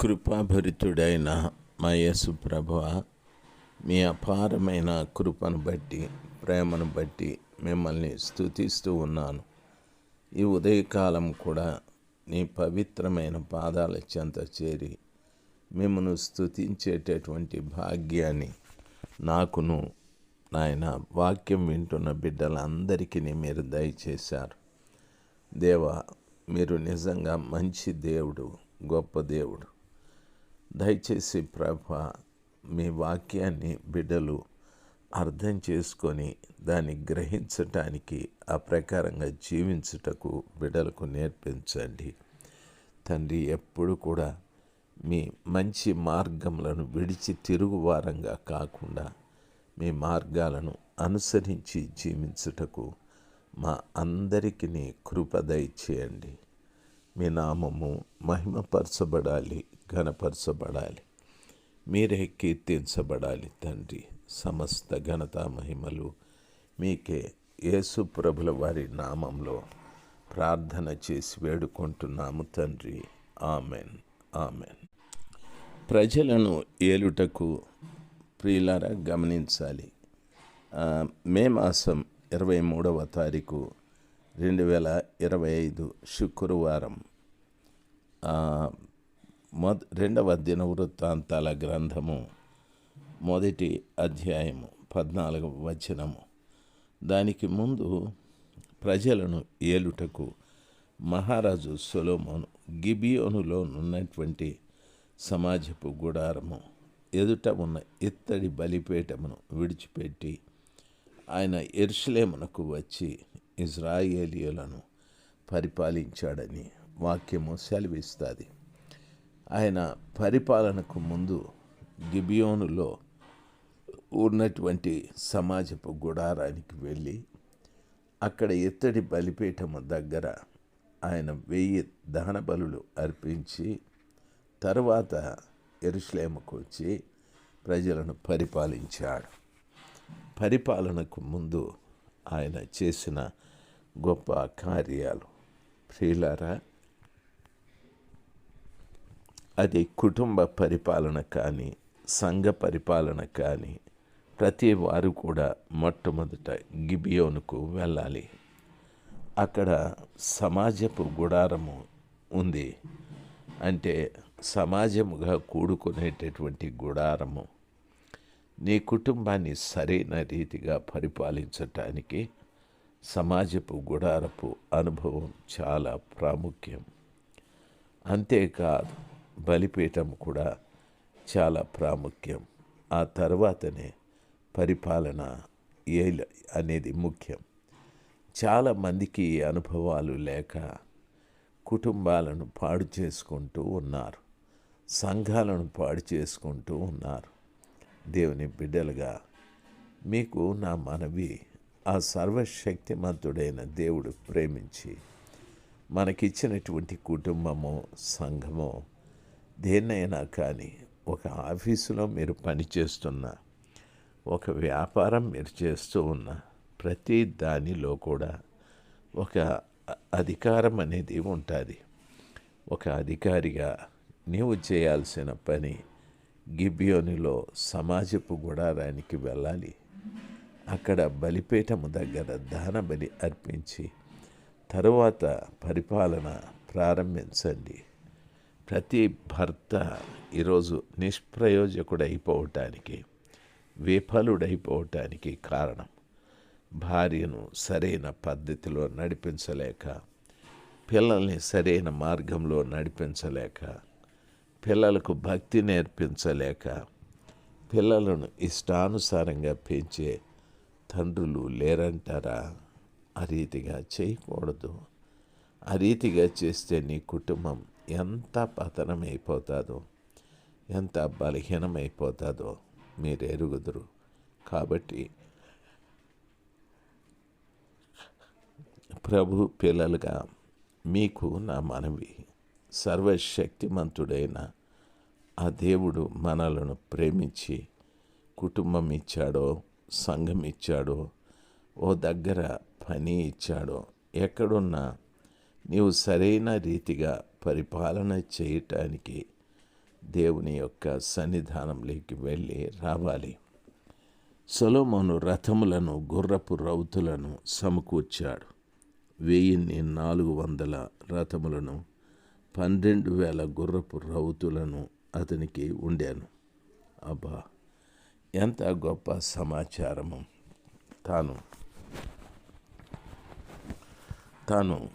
కృపాభరితుడైన మా యేసు ప్రభువ మీ అపారమైన కృపను బట్టి ప్రేమను బట్టి మిమ్మల్ని స్థుతిస్తూ ఉన్నాను. ఈ ఉదయకాలం కూడా నీ పవిత్రమైన పాదాల చెంత చేరి మిమ్మను స్థుతించేటటువంటి భాగ్యాన్ని నాకును నాయన వాక్యం వింటున్న బిడ్డలందరికీ మీరు దయచేశారు. దేవా మీరు నిజంగా మంచి దేవుడు గొప్ప దేవుడు. దయచేసి ప్రభ మీ వాక్యాన్ని బిడ్డలు అర్థం చేసుకొని దాన్ని గ్రహించటానికి ఆ ప్రకారంగా జీవించుటకు బిడ్డలకు నేర్పించండి. తండ్రి ఎప్పుడు కూడా మీ మంచి మార్గములను విడిచి తిరుగువారంగా కాకుండా మీ మార్గాలను అనుసరించి జీవించుటకు మా అందరికీ కృప దయచేయండి. మీ నామము మహిమపరచబడాలి ఘనపరచబడాలి. మీరే కీర్తించబడాలి తండ్రి. సమస్త ఘనత మహిమలు మీకే. యేసు ప్రభుల వారి నామంలో ప్రార్థన చేసి వేడుకుంటున్నాము తండ్రి. ఆమెన్. ఆమెన్. ప్రజలను ఏలుటకు ప్రియులారా గమనించాలి. మే మాసం ఇరవై మూడవ తారీఖు రెండు వేల ఇరవై ఐదు శుక్రవారం మొద రెండవ దినవృత్తాంతాల గ్రంథము మొదటి అధ్యాయము పద్నాలుగవ వచనము. దానికి ముందు ప్రజలను ఏలుటకు మహారాజు సొలోమోను గిబియోనులో ఉన్నటువంటి సమాజపు గుడారము ఎదుట ఉన్న ఇత్తడి బలిపేటమును విడిచిపెట్టి ఆయన ఎర్షలేమునకు వచ్చి ఇజ్రాయేలీయులను పరిపాలించాడని వాక్యము సెలవిస్తుంది. ఆయన పరిపాలనకు ముందు గిబియోనులో ఉన్నటువంటి సమాజపు గుడారానికి వెళ్ళి అక్కడ ఇత్తడి బలిపీఠము దగ్గర ఆయన వెయ్యి దహన బలులు అర్పించి తర్వాత ఎరుశ్లేమకు వచ్చి ప్రజలను పరిపాలించాడు. పరిపాలనకు ముందు ఆయన చేసిన గొప్ప కార్యాలు. ప్రియులారా అది కుటుంబ పరిపాలన కానీ సంఘ పరిపాలన కానీ ప్రతి వారు కూడా మొట్టమొదట గిబియోనుకు వెళ్ళాలి. అక్కడ సమాజపు గుడారము ఉంది. అంటే సమాజముగా కూడుకునేటటువంటి గుడారము. నీ కుటుంబాన్ని సరైన రీతిగా పరిపాలించటానికి సమాజపు గుడారపు అనుభవం చాలా ప్రాముఖ్యం. అంతేకాదు బలిపీఠం కూడా చాలా ప్రాముఖ్యం. ఆ తర్వాతనే పరిపాలన ఏల అనేది ముఖ్యం. చాలామందికి అనుభవాలు లేక కుటుంబాలను పాడు చేసుకుంటూ ఉన్నారు. సంఘాలను పాడు చేసుకుంటూ ఉన్నారు. దేవుని బిడ్డలుగా మీకు నా మనవి ఆ సర్వశక్తిమంతుడైన దేవుడు ప్రేమించి మనకిచ్చినటువంటి కుటుంబము సంఘము దేన్నైనా కానీ ఒక ఆఫీసులో మీరు పనిచేస్తున్న ఒక వ్యాపారం మీరు చేస్తూ ఉన్న ప్రతి దానిలో కూడా ఒక అధికారం అనేది ఉంటుంది. ఒక అధికారిగా నీవు చేయాల్సిన పని గిబియోనిలో సమాజపు గుడారానికి వెళ్ళాలి. అక్కడ బలిపీఠము దగ్గర దాన బలి అర్పించి తరువాత పరిపాలన ప్రారంభించండి. ప్రతి భర్త ఈరోజు నిష్ప్రయోజకుడైపోవటానికి విఫలుడైపోవటానికి కారణం భార్యను సరైన పద్ధతిలో నడిపించలేక పిల్లల్ని సరైన మార్గంలో నడిపించలేక పిల్లలకు భక్తి నేర్పించలేక పిల్లలను ఇష్టానుసారంగా పెంచే తండ్రులు లేరంటారా? ఆ రీతిగా చేయకూడదు. ఆ రీతిగా చేస్తే నీ కుటుంబం ఎంత పతనమైపోతుందో ఎంత బలహీనమైపోతుందో మీరు ఎరుగుదురు. కాబట్టి ప్రభు పిల్లలుగా మీకు నా మనవి. సర్వశక్తిమంతుడైన ఆ దేవుడు మనలను ప్రేమించి కుటుంబం ఇచ్చాడో సంఘం ఇచ్చాడో ఓ దగ్గర పని ఇచ్చాడో. ఎక్కడున్నా నీవు సరైన రీతిగా పరిపాలన చేయటానికి దేవుని యొక్క సన్నిధానంలోకి వెళ్ళి రావాలి. సొలోమోను రథములను గుర్రపు రౌతులను సమకూర్చాడు. వెయ్యిన్ని నాలుగు వందల రథములను పన్నెండు వేల గుర్రపు రౌతులను అతనికి ఉండాను. అబ్బా! ఎంత గొప్ప సమాచారము. తాను తాను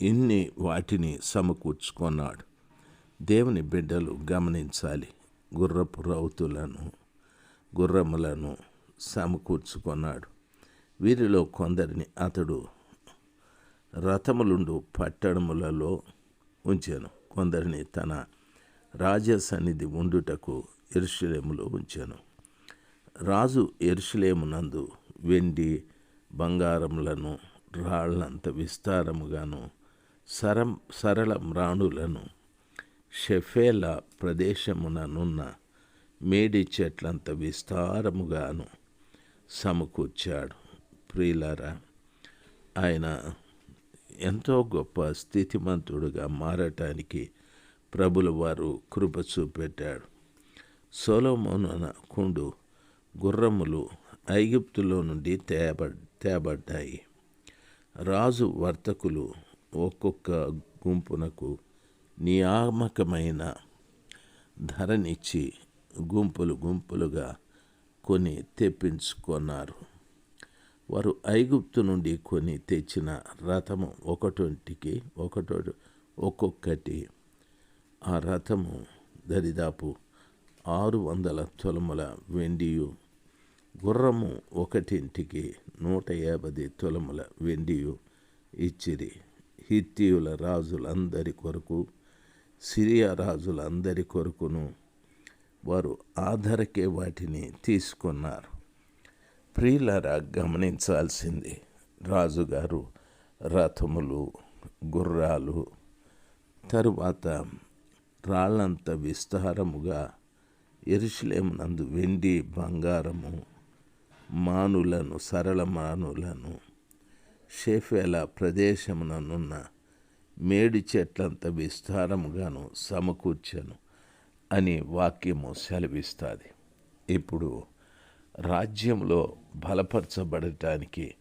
ఇన్ని వాటిని సమకూర్చుకున్నాడు. దేవుని బిడ్డలు గమనించాలి. గుర్రపు రౌతులను గుర్రములను సమకూర్చుకున్నాడు. వీరిలో కొందరిని అతడు రథములుండు పట్టణములలో ఉంచాను. కొందరిని తన రాజసన్నిధి ఉండుటకు ఎరుషలేములో ఉంచాను. రాజు ఎరుషలేమునందు వెండి బంగారములను రాళ్ళంత విస్తారముగాను సరం సరళ మ్రాణులను షెఫేల ప్రదేశముననున్న మేడి చెట్లంత విస్తారముగాను సమకూర్చాడు. ప్రియులారా ఆయన ఎంతో గొప్ప స్థితిమంతుడుగా మారటానికి ప్రభుల వారు కృప చూపెట్టాడు. సోలోమోనకుండు గుర్రములు ఐగుప్తులో నుండి తేబ తేబడ్డాయి. రాజు వర్తకులు ఒక్కొక్క గుంపునకు నియామకమైన ధరనిచ్చి గుంపులు గుంపులుగా కొని తెప్పించుకున్నారు. వారు ఐగుప్తు నుండి కొని తెచ్చిన రథము ఒకటొంటికి ఒకటో ఒక్కొక్కటి. ఆ రథము దరిదాపు ఆరు వందల తులముల వెండియు. గుర్రము ఒకటింటికి నూట యాభై తులముల వెండియు ఇచ్చిరి. హిత్తియుల రాజులందరి కొరకు సిరియా రాజులందరి కొరకును వారు ఆధారకే వాటిని తీసుకున్నారు. ప్రియులరా గమనించాల్సింది రాజుగారు రథములు గుర్రాలు తరువాత రాళ్ళంత విస్తారముగా ఎరుషులేమునందు వెండి బంగారము మానులను సరళ మానులను షేఫేల ప్రదేశముననున్న మేడి చెట్లంత విస్తారముగాను సమకూర్చను అని వాక్యము సెలవిస్తుంది. ఇప్పుడు రాజ్యంలో బలపరచబడటానికి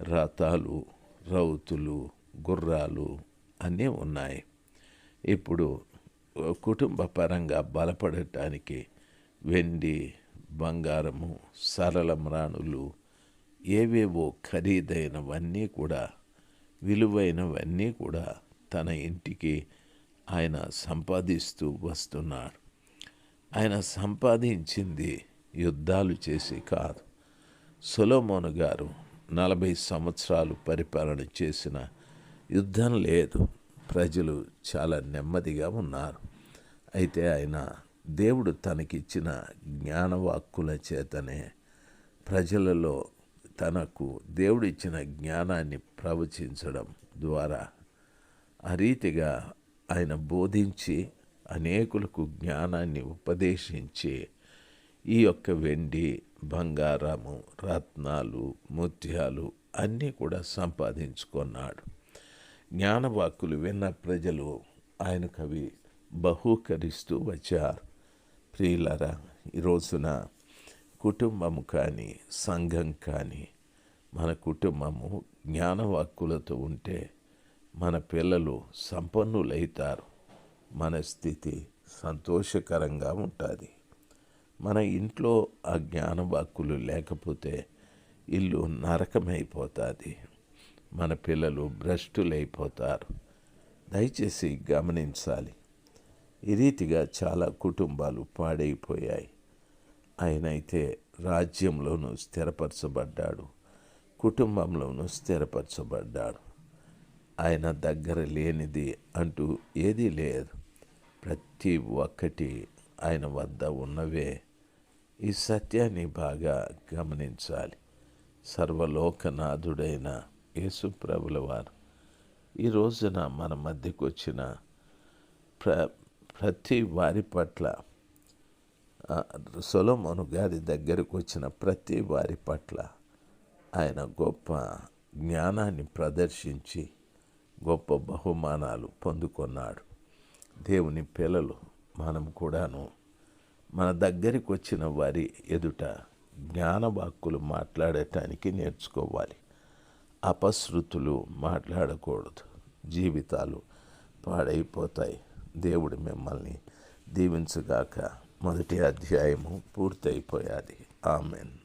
రథాలు రౌతులు గుర్రాలు అన్నీ ఉన్నాయి. ఇప్పుడు కుటుంబ పరంగా బలపడటానికి వెండి బంగారము సరళమ్రాణులు ఏవేవో ఖరీదైనవన్నీ కూడా విలువైనవన్నీ కూడా తన ఇంటికి ఆయన సంపాదిస్తూ వస్తున్నాడు ఆయన సంపాదించింది యుద్ధాలు చేసి కాదు. సొలోమోను గారు నలభై సంవత్సరాలు పరిపాలన చేసిన యుద్ధం లేదు. ప్రజలు చాలా నెమ్మదిగా ఉన్నారు. అయితే ఆయన దేవుడు తనకిచ్చిన జ్ఞానవాక్కుల చేతనే ప్రజలలో తనకు దేవుడిచ్చిన జ్ఞానాన్ని ప్రవచించడం ద్వారా ఆ రీతిగా ఆయన బోధించి అనేకులకు జ్ఞానాన్ని ఉపదేశించి ఈ యొక్క వెండి బంగారము రత్నాలు ముత్యాలు అన్నీ కూడా సంపాదించుకున్నాడు. జ్ఞానవాక్కులు విన్న ప్రజలు ఆయనకు అవి బహూకరిస్తూ వచ్చారు. ప్రియులారా ఈ రోజున కుటుంబము కానీ సంఘం కానీ మన కుటుంబము జ్ఞానవాక్కులతో ఉంటే మన పిల్లలు సంపన్నులైతారు. మన స్థితి సంతోషకరంగా ఉంటుంది. మన ఇంట్లో ఆ జ్ఞానవాక్కులు లేకపోతే ఇల్లు నరకమైపోతుంది. మన పిల్లలు భ్రష్టులైపోతారు. దయచేసి గమనించాలి. ఈ రీతిగా చాలా కుటుంబాలు పాడైపోయాయి. ఆయనైతే రాజ్యంలోనూ స్థిరపరచబడ్డాడు. కుటుంబంలోనూ స్థిరపరచబడ్డాడు. ఆయన దగ్గర లేనిది అంటూ ఏదీ లేదు. ప్రతి ఒక్కటి ఆయన వద్ద ఉన్నవే. ఈ సత్యాన్ని బాగా గమనించాలి. సర్వలోకనాథుడైన యేసు ప్రభులవారు. ఈ రోజున మన మధ్యకు వచ్చిన ప్ర ప్రతి వారి పట్ల ఆ, గారి దగ్గరకు వచ్చిన ప్రతి వారి పట్ల ఆయన గొప్ప జ్ఞానాన్ని ప్రదర్శించి గొప్ప బహుమానాలు పొందుకున్నాడు. దేవుని పిల్లలు మనం కూడాను మన దగ్గరికి వచ్చిన వారి ఎదుట జ్ఞానవాక్కులు మాట్లాడటానికి నేర్చుకోవాలి. అపశృతులు మాట్లాడకూడదు. జీవితాలు పాడైపోతాయి. దేవుడు మిమ్మల్ని దీవించుగాక. మొదటి అధ్యాయము పూర్తయిపోయాది. ఆమెన్.